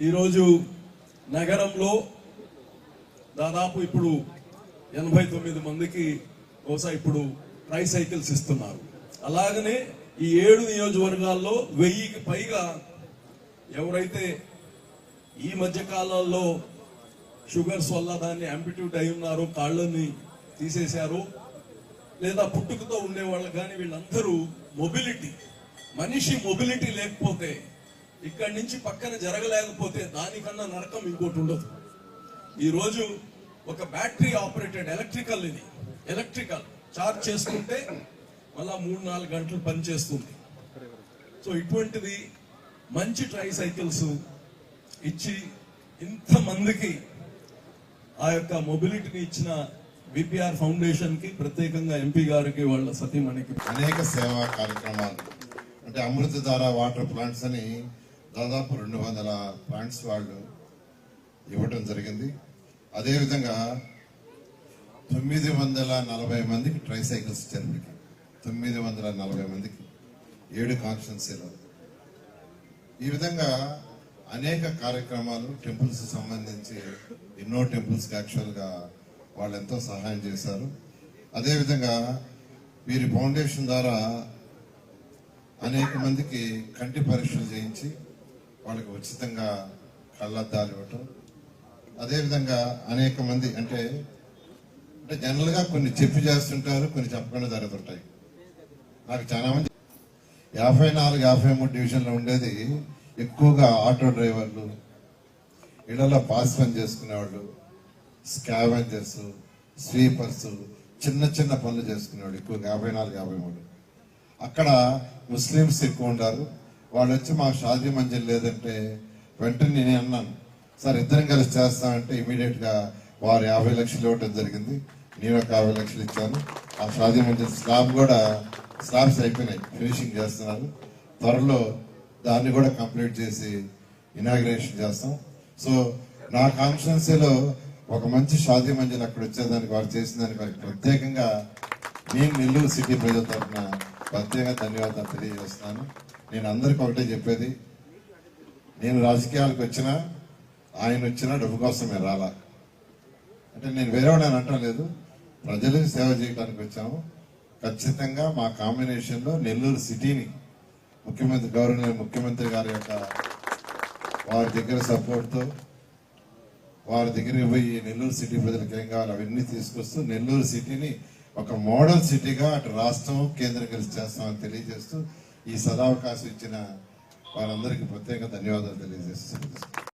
ఈరోజు నగరంలో దాదాపు ఇప్పుడు ఎనభై తొమ్మిది మందికి బహుశా ఇప్పుడు ట్రైసైకిల్స్ ఇస్తున్నారు. అలాగనే ఈ ఏడు నియోజకవర్గాల్లో వెయ్యికి పైగా ఎవరైతే ఈ మధ్య కాలంలో షుగర్స్ వల్ల దాన్ని అంపిట్యూట్ అయి ఉన్నారో కాళ్ళని తీసేశారు లేదా పుట్టుకతో ఉండేవాళ్ళు కానీ వీళ్ళందరూ మొబిలిటీ మనిషి మొబిలిటీ లేకపోతే ఇక్కడి నుంచి పక్కన జరగలేకపోతే దానికన్నా నరకం ఇంకోటి ఉండదు. ఈరోజు ఒక బ్యాటరీ ఆపరేటెడ్ ఎలక్ట్రికల్ ఇది. ఎలక్ట్రికల్. చార్జ్ చేసుకుంటే మళ్ళా మూడు నాలుగు గంటలు పనిచేస్తుంది సో ఇటువంటిది మంచి ట్రై సైకిల్స్ ఇచ్చి ఇంతమందికి ఆ యొక్క మొబిలిటీని ఇచ్చిన విపిఆర్ ఫౌండేషన్కి ప్రత్యేకంగా ఎంపీ గారికి వాళ్ళ సతీమణికి. అనేక సేవా కార్యక్రమాలు. అంటే అమృతధార వాటర్ ప్లాంట్స్ అని దాదాపు రెండు వందల పాయింట్స్ వాళ్ళు ఇవ్వటం జరిగింది. అదేవిధంగా తొమ్మిది వందల నలభై మందికి ట్రై సైకిల్స్ ఇచ్చారు తొమ్మిది వందల నలభై మందికి ఏడు కాన్స్టిట్యున్సీలో ఈ విధంగా అనేక కార్యక్రమాలు టెంపుల్స్ సంబంధించి ఎన్నో టెంపుల్స్ యాక్చువల్గా వాళ్ళు ఎంతో సహాయం చేశారు. అదేవిధంగా వీరి ఫౌండేషన్ ద్వారా అనేక మందికి కంటి పరీక్షలు చేయించి వాళ్ళకి ఉచితంగా కళ్ళద్దాలు ఇవ్వటం. అదేవిధంగా అనేక మంది అంటే అంటే జనరల్గా కొన్ని చెప్పి చేస్తుంటారు కొన్ని చెప్పకుండా జరుగుతుంటాయి. నాకు చాలా మంది యాభై నాలుగు యాభై మూడు డివిజన్లో ఉండేది ఎక్కువగా ఆటో డ్రైవర్లు ఇళ్ళలో పాస్ పని చేసుకునేవాళ్ళు స్కావెంజర్స్ స్వీపర్స్ చిన్న చిన్న పనులు చేసుకునేవాళ్ళు ఎక్కువగా యాభై నాలుగు యాభై మూడు. అక్కడ ముస్లిమ్స్ ఎక్కువ ఉండారు వాళ్ళు వచ్చి మాకు షాదీ మంజిల్ లేదంటే వెంటనే నేను అన్నాను సార్ ఇద్దరం కలిసి చేస్తామంటే ఇమీడియట్గా వారు యాభై లక్షలు ఇవ్వటం జరిగింది. నేను ఒక యాభై లక్షలు ఇచ్చాను. ఆ షాదీ మంజిల్ స్లాబ్ కూడా స్లాబ్స్ అయిపోయినాయి. ఫినిషింగ్ చేస్తున్నారు. త్వరలో దాన్ని కూడా కంప్లీట్ చేసి ఇనాగ్రేషన్ చేస్తాం. సో నా కాన్స్టిట్యున్సీలో ఒక మంచి షాదీ మంజిల్ అక్కడ వచ్చేదానికి వారు చేసిన దానికి వారికి ప్రత్యేకంగా మేము నెల్లూరు సిటీ ప్రజల తరఫున ప్రత్యేక ధన్యవాదాలు తెలియజేస్తాను. నేను అందరికీ ఒకటే చెప్పేది. నేను రాజకీయాలకు వచ్చినా ఆయన వచ్చినా డబ్బు కోసమే రాలా. అంటే నేను వేరే వాడిని అనటం లేదు. ప్రజలకు సేవ చేయడానికి వచ్చాము. ఖచ్చితంగా మా కాంబినేషన్లో నెల్లూరు సిటీని ముఖ్యమంత్రి గౌరవనీయ ముఖ్యమంత్రి గారి యొక్క వారి దగ్గర సపోర్ట్తో వారి దగ్గరికి పోయి నెల్లూరు సిటీ ప్రజలకు ఏం కావాలి అవన్నీ తీసుకొస్తూ నెల్లూరు సిటీని ఒక మోడల్ సిటీగా అటు రాష్ట్రం కేంద్రం కలిసి చేస్తామని తెలియజేస్తూ ఈ సదావకాశం ఇచ్చిన వారందరికీ ప్రత్యేక ధన్యవాదాలు తెలియజేస్తున్నాను.